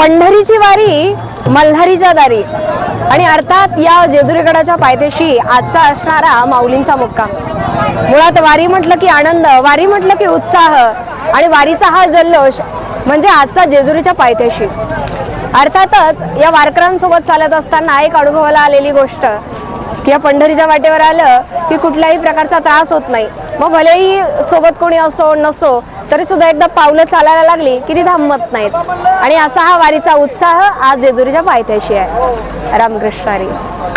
पंढरीची वारी मल्हारीच्या दारी. आणि अर्थात या जेजुरीगडाच्या पायथ्याशी आजचा असणारा माऊलींचा मुक्काम. मुळात वारी म्हटलं की आनंद वारी म्हटलं की उत्साह आणि वारीचा हा जल्लोष म्हणजे आजचा जेजुरीच्या पायथ्याशी. अर्थातच या वारकऱ्यांसोबत चालत असताना एक अनुभवाला आलेली गोष्ट की या पंढरीच्या वाटेवर आलं की कुठल्याही प्रकारचा त्रास होत नाही. मग भलेही सोबत कोणी असो नसो तरी सुद्धा एकदा पावलं चालायला लागली की ती थांबत नाहीत. आणि असा हा वारीचा उत्साह आज जेजुरीच्या पायथ्याशी आहे. रामकृष्णारी.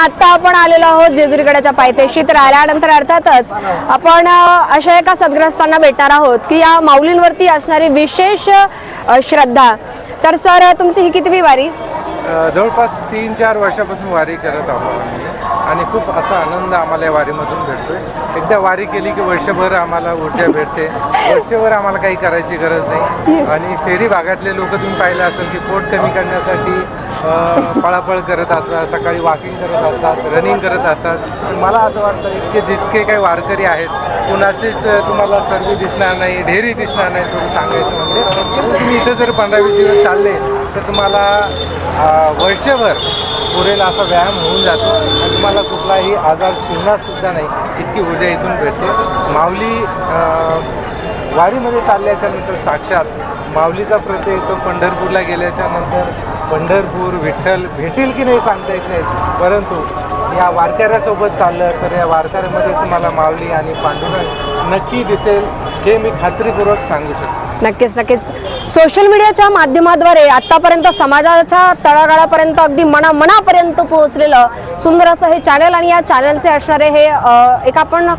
आता आपण आलेलो आहोत जेजुरीकडच्या पायथ्याशी तर आल्यानंतर अर्थातच आपण अशा एका सद्ग्रस्तांना भेटणार आहोत की या माऊलींवरती असणारी विशेष श्रद्धा. तर सर तुमची ही कितवी वारी? जवळपास तीन चार वर्षापासून वारी करत आहोत आम्ही. आणि खूप असा आनंद आम्हाला या वारीमधून भेटतोय. एकदा वारी केली की वर्षभर आम्हाला ऊर्जा भेटते. वर्षभर आम्हाला काही करायची गरज नाही. आणि शहरी भागातले लोक तुम्ही पाहिलं असेल की पोट कमी करण्यासाठी पळापळ करत असतात सकाळी वॉकिंग करत असतात रनिंग करत असतात. मला असं वाटतं इतके जितके काही वारकरी आहेत कुणाचीच तुम्हाला चरबी दिसणार नाही ढेरी दिसणार नाही थोडं सांगायचं म्हणजे. तुम्ही इथं जर पंधरा वीस दिवस चालले तर तुम्हाला वर्षभर पुरेल असा व्यायाम होऊन जातो. आणि तुम्हाला कुठलाही आजार शिरणार सुद्धा नाही. इतकी ऊर्जा इथून भेटते माऊली वारीमध्ये चालल्याच्या नंतर साक्षात माऊलीचा प्रत्यय येतो पंढरपूरला गेल्याच्यानंतर पंढरपूर विठ्ठल भेटेल की नाही सांगता येत नाही परंतु या वारकऱ्यासोबत चाललं तर या वारकऱ्यामध्ये तुम्हाला माऊली आणि पांडुरंग नक्की दिसेल हे मी खात्रीपूर्वक सांगू शकतो. नक्कीच नक्कीच. सोशल मीडियाच्या माध्यमाद्वारे आतापर्यंत समाजाच्या तळागाळापर्यंत अगदी मना मनापर्यंत पोहोचलेलं सुंदर असं हे चॅनल आणि या चॅनलचे असणारे हे एक आपण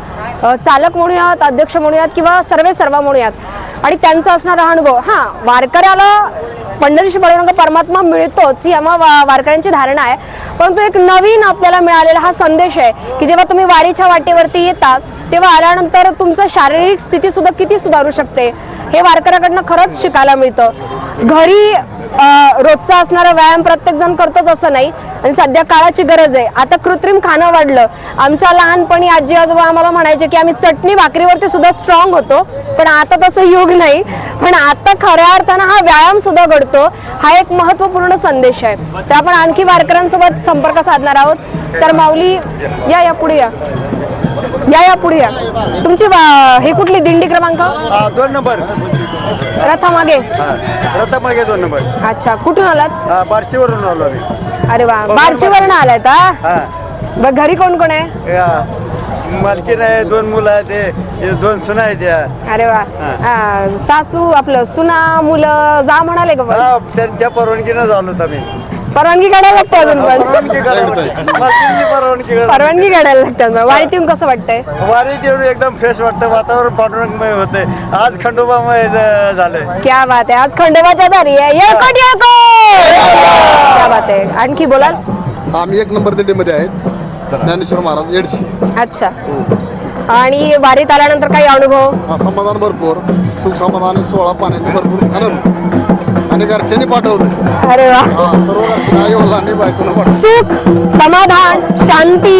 चालक म्हणूयात अध्यक्ष म्हणूयात किंवा सर्वे सर्वा म्हणूयात. आणि त्यांचा असणारा अनुभव. हां वारकऱ्याला पंढरीशी पांडुरंग परमात्मा मिळतोच ही आम्हा वा- वारकऱ्यांची धारणा आहे. परंतु एक नवीन आपल्याला मिळालेला हा संदेश आहे की जेव्हा तुम्ही वारीच्या वाटेवरती येतात तेव्हा आल्यानंतर तुमचं शारीरिक स्थिती सुद्धा किती सुधारू शकते? हे त्यांच्याकडनं खरंच शिकायला मिळतं. घरी रोजचा असणारा व्यायाम प्रत्येक जण करतोच असं नाही. आणि सध्या काळाची गरज आहे. आता कृत्रिम खाणं वाढलं. आमच्या लहानपणी आजी आजोबा आम्हाला म्हणायचे की आम्ही चटणी भाकरीवरती सुद्धा स्ट्रॉंग होतो. पण आता तसं युग नाही. पण आता खऱ्या अर्थानं हा व्यायाम सुद्धा घडतो. हा एक महत्त्वपूर्ण संदेश आहे. तर आपण आणखी वारकऱ्यांसोबत संपर्क साधणार आहोत. तर माऊली या या पुढे या. या या पुढे या. तुमची हे कुठली? दिंडी क्रमांक? दोन नंबर. रथामागे? रथामागे दोन नंबर. अच्छा कुठून आलात? हा, बार्शीवरून आलो आम्ही. अरे वा बार्शीवरून आलात हा? हा. ब- घरी कोण कोण आहे? या, आहे दोन मुलं आहेत ते हे दोन सुना आहेत त्या अरे वा. हा, सासू आपलं सुना मुलं जा म्हणाले का? हा, त्यांच्या परवानगीनं झालो आम्ही. परवानगी काढायला लागते अजून पण. परवानगी काढायला- मालकीणची परवानगी काढायला. परवानगी काढायला लागते अजून. वारीत येऊन कसं वाटतंय? वारीत येऊन एकदम फ्रेश वाटतं. वातावरण पांडुरंगमय होते आज खंडोबामय ज- झालंय. क्या बात आहे. आज खंडोबाच्या दारी आहे. येळकोट येळकोट क्या बात आहे. आणखी बोलाल? आम्ही एक नंबर दिंडीमध्ये आहेत. ज्ञानेश्वर महाराज एडशी. अच्छा. आणि वारीत आल्यानंतर काही अनुभव? हा समाधान भरपूर. सुख समाधान सोळा पाण्याचे भरपूर आनंद. आणि घरच्यांनी पाठवलं अरे वा. हा सर्व घरच्यांनी आई वडिलांनी बायकोला पाठवलं सुख समाधान शांती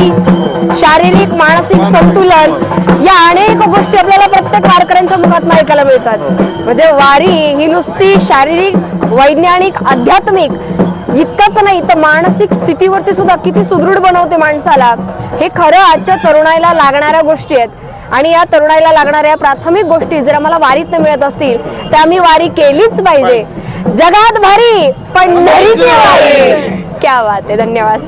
शारीरिक मानसिक संतुलन या अनेक गोष्टी आपल्याला प्रत्येक वारकऱ्यांच्या मुखात ऐकायला मिळतात. म्हणजे वारी ही नुसती शारीरिक वैज्ञानिक आध्यात्मिक इतकंच नाही तर मानसिक स्थितीवरती सुद्धा किती सुदृढ बनवते माणसाला. हे खरं आजच्या तरुणाईला लागणाऱ्या गोष्टी आहेत. आणि या तरुणाईला लागणाऱ्या प्राथमिक गोष्टी जर आम्हाला वारीत मिळत असतील तर आम्ही वारी केलीच पाहिजे. जगात भारी पंढरीची वारी. क्या बात आहे धन्यवाद.